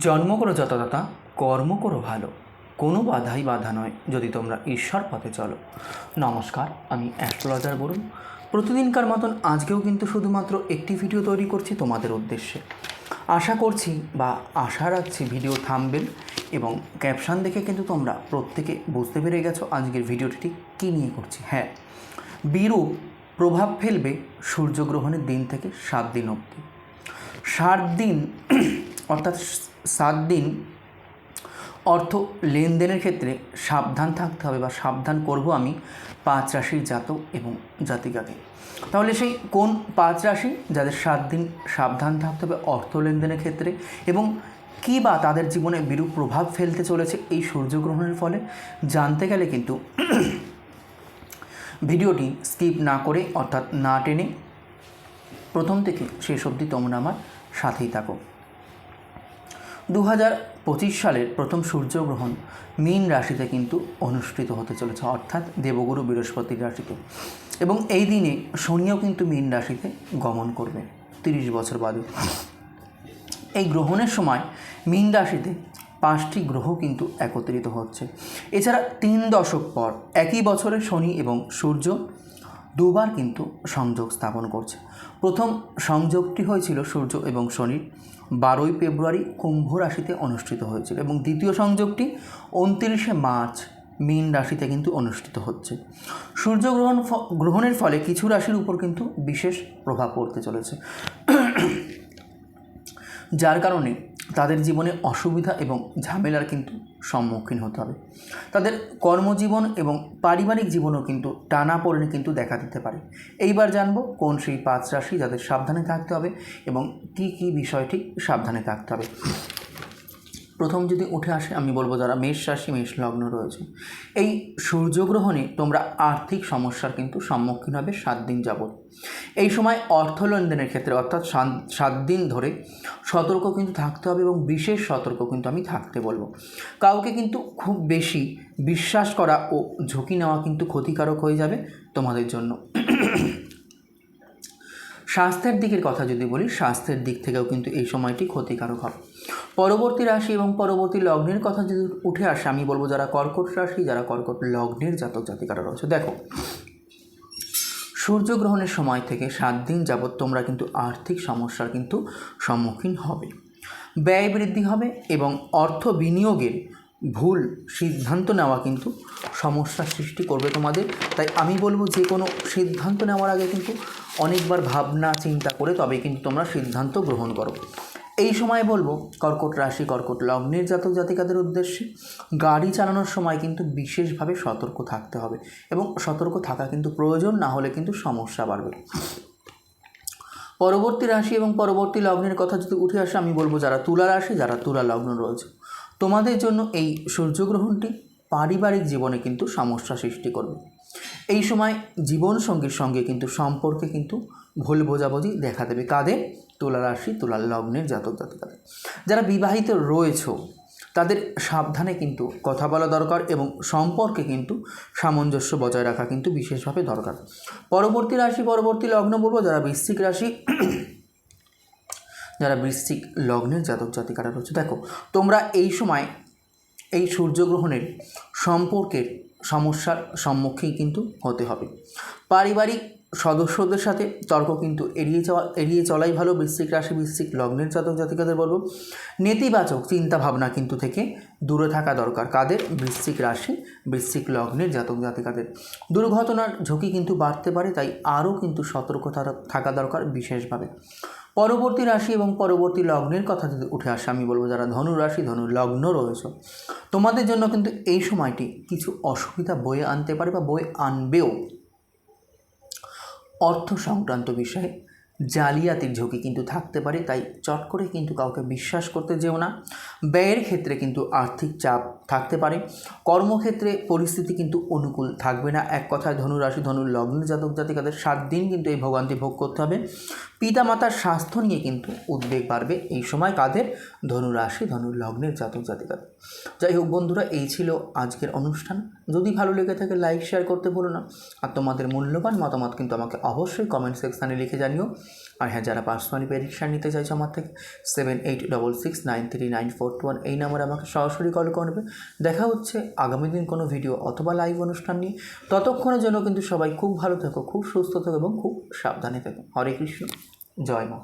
জন্ম করো যতদাতা কর্ম করো ভালো। কোনো বাধাই বাধা নয় যদি তোমরা ঈশ্বর পথে চলো। নমস্কার, আমি অ্যাস্ট্রোলজার বরুণ। প্রতিদিনকার মতন আজকেও কিন্তু শুধুমাত্র একটি ভিডিও তৈরি করছি তোমাদের উদ্দেশ্যে। আশা করছি বা আশা রাখছি ভিডিও থামবেন এবং ক্যাপশন দেখে কিন্তু তোমরা প্রত্যেকে বুঝতে পেরে গেছো আজকের ভিডিওটি ঠিক কী নিয়ে করছি। হ্যাঁ বিরূপ প্রভাব ফেলবে সূর্যগ্রহণের দিন থেকে সাত দিন অবধি। সাত দিন অর্থাৎ সাত দিন অর্থ লেনদেনের ক্ষেত্রে সাবধান থাকতে হবে বা সাবধান করব আমি পাঁচ রাশির জাতক এবং জাতিকাকে। তাহলে সেই কোন পাঁচ রাশি? যাদের সাত দিন সাবধান থাকতে হবে অর্থ লেনদেনের ক্ষেত্রে এবং কী বা তাদের জীবনে বিরূপ প্রভাব ফেলতে চলেছে এই সূর্যগ্রহণের ফলে জানতে গেলে কিন্তু ভিডিওটি স্কিপ না করে অর্থাৎ না টেনে প্রথম থেকে শেষ অবধি তোমরা আমার সাথেই থাকো। দু সালের প্রথম সূর্যগ্রহণ মীন রাশিতে কিন্তু অনুষ্ঠিত হতে চলেছে, অর্থাৎ দেবগুরু বৃহস্পতির রাশিতে। এবং এই দিনে শনিও কিন্তু মীন রাশিতে গমন করবে, তিরিশ বছর বাদে। এই গ্রহণের সময় মীন রাশিতে পাঁচটি গ্রহ কিন্তু একত্রিত হচ্ছে। এছাড়া তিন দশক পর একই বছরে শনি এবং সূর্য দুবার কিন্তু সংযোগ স্থাপন করছে। প্রথম সংযোগটি হয়েছিল সূর্য এবং শনির। বারোই ফেব্রুয়ারি কুম্ভ রাশিতে অনুষ্ঠিত হয়েছিল এবং দ্বিতীয় সংযোগটি উনত্রিশে মার্চ মীন রাশিতে কিন্তু অনুষ্ঠিত হচ্ছে। সূর্যগ্রহণ গ্রহণের ফলে কিছু রাশির উপর কিন্তু বিশেষ প্রভাব পড়তে চলেছে। যার কারণে তাদের জীবনে অসুবিধা এবং ঝামেলার কিন্তু সম্মুখীন হতে হবে। তাদের কর্মজীবন এবং পারিবারিক জীবনও কিন্তু টানা পড়েনি কিন্তু দেখা দিতে পারে। এইবার জানব কোন সেই পাঁচ রাশি যাদের সাবধানে থাকতে হবে এবং কি কি বিষয় ঠিক সাবধানে থাকতে হবে। প্রথম যদি উঠে আসে, আমি বলব যারা মেষ রাশি, মেষ লগ্ন রয়েছে, এই সূর্যগ্রহণে তোমরা আর্থিক সমস্যার কিন্তু সম্মুখীন হবে সাত দিন যাবৎ। এই সময় অর্থ লেনদেনের ক্ষেত্রে, অর্থাৎ সাত- দিন ধরে সতর্ক কিন্তু থাকতে হবে এবং বিশেষ সতর্ক কিন্তু আমি থাকতে বলব। কাউকে কিন্তু খুব বেশি বিশ্বাস করা ও ঝুঁকি নেওয়া কিন্তু ক্ষতিকারক হয়ে যাবে তোমাদের জন্য। স্বাস্থ্যের দিকের কথা যদি বলি, স্বাস্থ্যের দিক থেকেও কিন্তু এই সময়টি ক্ষতিকারক হবে। পরবর্তী রাশি এবং পরবর্তী লগ্নের কথা যদি উঠে আসে, আমি বলব যারা কর্কট রাশি, যারা কর্কট লগ্নের জাতক জাতিকারা রয়েছে, দেখো, সূর্যগ্রহণের সময় থেকে সাত দিন যাবৎ তোমরা কিন্তু আর্থিক সমস্যার কিন্তু সম্মুখীন হবে। ব্যয় বৃদ্ধি হবে এবং অর্থ বিনিয়োগের ভুল সিদ্ধান্ত নেওয়া কিন্তু সমস্যার সৃষ্টি করবে তোমাদের। তাই আমি বলব যে কোনো সিদ্ধান্ত নেওয়ার আগে কিন্তু অনেকবার ভাবনা, চিন্তা করে তবে কিন্তু তোমরা সিদ্ধান্ত গ্রহণ করো। এই সময় বলব, কর্কট রাশি, কর্কট লগ্নের জাতক জাতিকাদের উদ্দেশ্যে গাড়ি চালানোর সময় কিন্তু বিশেষভাবে সতর্ক থাকতে হবে এবং সতর্ক থাকা কিন্তু প্রয়োজন, না হলে কিন্তু সমস্যা বাড়বে। পরবর্তী রাশি এবং পরবর্তী লগ্নের কথা যদি উঠে আসে, আমি বলব যারা তুলা রাশি, যারা তুলা লগ্ন রয়েছে তোমাদের জন্য এই সূর্যগ্রহণটি পারিবারিক জীবনে কিন্তু সমস্যা সৃষ্টি করবে। এই সময় জীবনসঙ্গীর সঙ্গে কিন্তু সম্পর্কে কিন্তু ভুল বোঝাবুঝি দেখা দেবে। কাদের? তুলা রাশি লগ্নের জাতক জাতিকাদের। যারা বিবাহিত রয়েছে, তাদের সাবধানে কিন্তু কথা বলা দরকার এবং সম্পর্কে কিন্তু সামঞ্জস্য বজায় রাখা কিন্তু বিশেষভাবে দরকার। পরবর্তী রাশি, পরবর্তী লগ্ন বলব, যারা বৃশ্চিক রাশি যারা বৃশ্চিক লগ্নের জাতক জাতিকারা রয়েছে, দেখো, তোমরা এই সময় এই সূর্যগ্রহণের সম্পর্কের সমস্যার সম্মুখীন কিন্তু হতে হবে। পারিবারিক সদস্যদের সাথে তর্ক কিন্তু এড়িয়ে যাওয়া, এড়িয়ে চলাই ভালো। বৃশ্চিক রাশি, বৃশ্চিক লগ্নের জাতক জাতিকাদের বলব, নেতিবাচক চিন্তা ভাবনা কিন্তু থেকে দূরে থাকা দরকার। কাদের? বৃশ্চিক রাশি, বৃশ্চিক লগ্নের জাতক জাতিকাদের। দুর্ঘটনার ঝুঁকি কিন্তু বাড়তে পারে, তাই আরও কিন্তু সতর্ক থাকা- থাকা দরকার বিশেষভাবে। পরবর্তী রাশি এবং পরবর্তী লগ্নের কথা যদি উঠে আসে, আমি বলব যারা ধনু রাশি, ধনু লগ্ন রয়েছে, তোমাদের জন্য কিন্তু এই সময়টি কিছু অসুবিধা বয়ে আনতে পারে বা বয়ে আনবেও অর্থ সংক্রান্ত বিষয়ে জালিয়াতির ঝুঁকি কিন্তু থাকতে পারে, তাই চট করে কিন্তু কাউকে বিশ্বাস করতে যেও না। ব্যয়ের ক্ষেত্রে কিন্তু আর্থিক চাপ থাকতে পারে, কর্মক্ষেত্রে পরিস্থিতি কিন্তু অনুকূল থাকবে না। এক কথায় ধনুরাশি ধনুর লগ্ন জাতক জাতিকাদের সাত দিন কিন্তু এই ভোগান্তি ভোগ করতে হবে। পিতামাতার স্বাস্থ্য নিয়ে কিন্তু উদ্বেগ বাড়বে এই সময় কাদের? ধনুরাশি ধনুর লগ্নের জাতক জাতিকাদের যাই হোক বন্ধুরা, এই ছিল আজকের অনুষ্ঠান। যদি ভালো লেগে থাকে, লাইক, শেয়ার করতে ভুলো না। আর তোমাদের মূল্যবান মতামত কিন্তু আমাকে অবশ্যই কমেন্ট সেকশানে লিখে জানিও। আর হ্যাঁ যারা পার্সোনালি প্রেডিকশান নিতে চাইছো আমার থেকে seven eight double six nine three nine four two one এই নাম্বারে আমাকে সরাসরি কল করবে। দেখা হচ্ছে আগামী দিন কোনো ভিডিও অথবা লাইভ অনুষ্ঠান নিয়ে। ততক্ষণের জন্য কিন্তু সবাই খুব ভালো থেকো, খুব সুস্থ থেকো এবং খুব সাবধানে থেকো। হরে কৃষ্ণ, জয় মা।